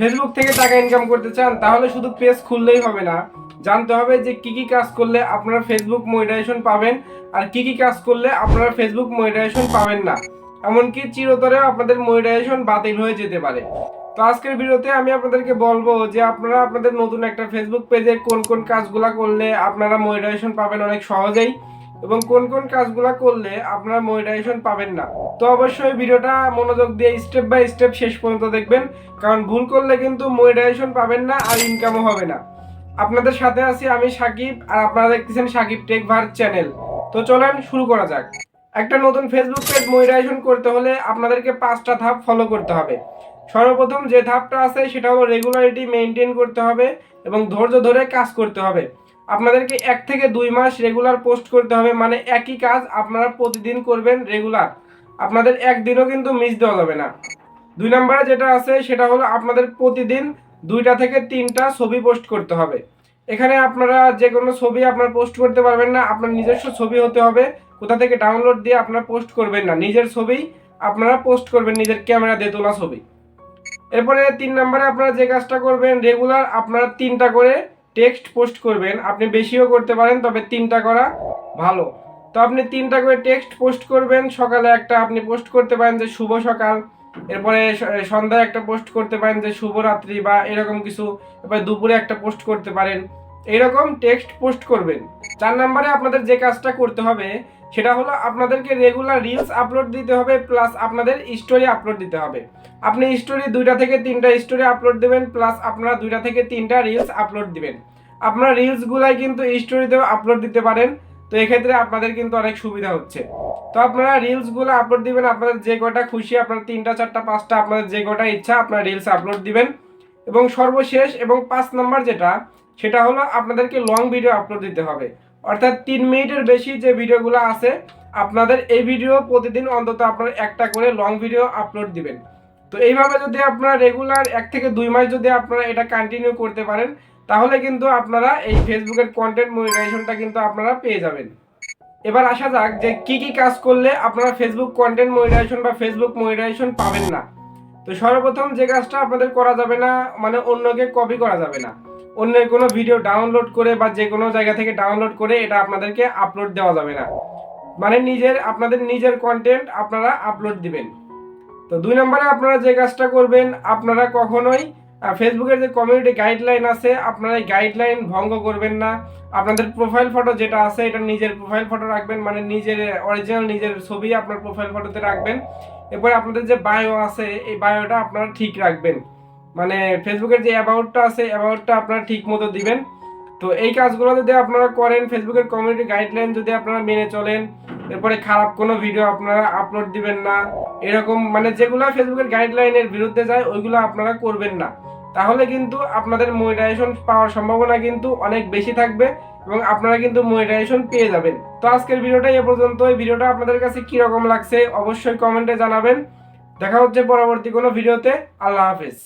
Facebook থেকে টাকা income করতে চান, তাহলে শুধু পেজ খুললেই হবে না। জানতে হবে যে কি কি কাজ করলে আপনারা ফেসবুক মনিটাইজেশন পাবেন আর কি কি কাজ করলে আপনারা ফেসবুক মনিটাইজেশন পাবেন না। এমনকি চিরতরেও আপনাদের মনিটাইজেশন বাতিল হয়ে যেতে পারে। তো আজকের ভিডিওতে আমি আপনাদেরকে বলব যে আপনারা আপনাদের নতুন একটা ফেসবুক পেজে কোন কোন কাজগুলা করলে আপনারা মনিটাইজেশন পাবেন অনেক সহজেই। এবং কোন কোন কাজগুলা করলে আপনারা মনিটাইজেশন পাবেন না। তো অবশ্যই ভিডিওটা মনোযোগ দিয়ে স্টেপ বাই স্টেপ শেষ পর্যন্ত দেখবেন, কারণ ভুল করলে কিন্তু মনিটাইজেশন পাবেন না আর ইনকামও হবে না। আপনাদের সাথে আছি আমি সাকিব, আর আপনারা দেখতেছেন সাকিব টেক ভার চ্যানেল তো চলেন শুরু করা যাক। একটা নতুন ফেসবুক পেজ মনিটাইজেশন করতে হলে আপনাদেরকে পাঁচটা ধাপ ফলো করতে হবে। সর্বপ্রথম যে ধাপটা আছে সেটা হলো রেগুলারিটি মেনটেন করতে হবে এবং ধৈর্য ধরে কাজ করতে হবে। আপনাদেরকে এক থেকে দুই মাস রেগুলার পোস্ট করতে হবে মানে একই কাজ আপনারা প্রতিদিন করবেন রেগুলার আপনাদের একদিনও কিন্তু মিস দেওয়া যাবে না। দুই নম্বরে যেটা আছে, সেটা হলো আপনাদের প্রতিদিন দুইটা থেকে তিনটা ছবি পোস্ট করতে হবে। এখানে আপনারা যে কোনো ছবি আপনার পোস্ট করতে পারবেন না, আপনার নিজস্ব ছবি হতে হবে। কোথা থেকে ডাউনলোড দিয়ে আপনারা পোস্ট করবেন না, নিজের ছবি আপনারা পোস্ট করবেন, নিজের ক্যামেরা দিয়ে তোলা ছবি। এরপরে তিন নম্বরে আপনারা যে কাজটা করবেন রেগুলার আপনারা তিনটা করে টেক্সট পোস্ট করবেন, আপনি বেশিও করতে পারেন, তবে তিনটা করা ভালো। তো আপনি তিনটা করে টেক্সট পোস্ট করবেন, সকালে একটা আপনি পোস্ট করতে পারেন যে শুভ সকাল, এরপরে সন্ধ্যায় একটা পোস্ট করতে পারেন যে শুভরাত্রি বা এরকম কিছু, এরপরে দুপুরে একটা পোস্ট করতে পারেন। এইরকম টেক্সট পোস্ট করবেন। চার নাম্বারে আপনাদের যে কাজটা করতে হবে সেটা হলো আপনাদেরকে রেগুলার রিলস আপলোড দিতে হবে প্লাস আপনাদের স্টোরি আপলোড দিতে হবে। আপনি স্টোরি দুইটা থেকে তিনটা স্টোরি আপলোড দেবেন প্লাস আপনারা দুইটা থেকে তিনটা রিলস আপলোড দিবেন। আপনারা রিলসগুলাই কিন্তু স্টোরিতেও আপলোড দিতে পারেন, তো এক্ষেত্রে আপনাদের কিন্তু অনেক সুবিধা হচ্ছে। তো আপনারা রিলসগুলো আপলোড দিবেন, আপনাদের যে কটা খুশি, আপনার তিনটা, চারটা, পাঁচটা, আপনাদের যে কটা ইচ্ছা, আপনারা রিলস আপলোড দিবেন। এবং সর্বশেষ এবং পাঁচ নাম্বার যেটা, সেটা হলো আপনাদেরকে লং ভিডিও আপলোড দিতে হবে। অর্থাৎ তিন মিনিটের বেশি যে ভিডিওগুলো আছে, আপনাদের এই ভিডিও প্রতিদিন অন্তত আপনারা একটা করে লং ভিডিও আপলোড দিবেন। তো এইভাবে যদি আপনারা রেগুলার এক থেকে দুই মাস যদি আপনারা এটা কন্টিনিউ করতে পারেন, তাহলে কিন্তু আপনারা এই ফেসবুকের কন্টেন্ট মনিটাইজেশনটা কিন্তু আপনারা পেয়ে যাবেন। এবার আসা যাক যে কি কি কাজ করলে আপনারা ফেসবুক কন্টেন্ট মনিটাইজেশন বা ফেসবুক মনিটাইজেশন পাবেন না। তো সর্বপ্রথম যে কাজটা আপনাদের করা যাবে না মানে অন্যকে কপি করা যাবে না। অন্যের কোনো ভিডিও ডাউনলোড করে বা যে কোনো জায়গা থেকে ডাউনলোড করে এটা আপনাদেরকে আপলোড দেওয়া যাবে না। মানে নিজের, আপনাদের নিজের কন্টেন্ট আপনারা আপলোড দিবেন। তো দুই নম্বরে আপনারা যে কাজটা করবেন, আপনারা কখনোই ফেসবুকের যে কমিউনিটি গাইডলাইন আছে, আপনারা এই গাইডলাইন ভঙ্গ করবেন না। আপনাদের প্রোফাইল ফটো যেটা আছে, এটা নিজের প্রোফাইল ফটো রাখবেন মানে নিজের অরিজিনাল নিজের ছবি আপনার প্রোফাইল ফটোতে রাখবেন। এরপরে আপনাদের যে বায়ো আছে, এই বায়োটা আপনারা ঠিক রাখবেন। মানে ফেসবুকের যে অ্যাবাউটটা আছে অ্যাবাউটটা আপনারা ঠিক মতো দিবেন। তো এই কাজগুলো যদি আপনারা করেন ফেসবুকের কমিউনিটি গাইডলাইন যদি আপনারা মেনে চলেন, এরপরে খারাপ কোনো ভিডিও আপনারা আপলোড দিবেন না, এরকম মানে যেগুলো ফেসবুকের গাইডলাইনের বিরুদ্ধে যায়, ওইগুলো আপনারা করবেন না। তাহলে কিন্তু আপনাদের মনিটাইজেশন পাওয়ার সম্ভাবনা কিন্তু অনেক বেশি থাকবে এবং আপনারা কিন্তু মনিটাইজেশন পেয়ে যাবেন। তো আজকের ভিডিওটা এ পর্যন্ত এই ভিডিওটা আপনাদের কাছে কি রকম লাগছে, অবশ্যই কমেন্টে জানাবেন। দেখা হচ্ছে পরবর্তী কোনো ভিডিওতে। আল্লাহ হাফেজ।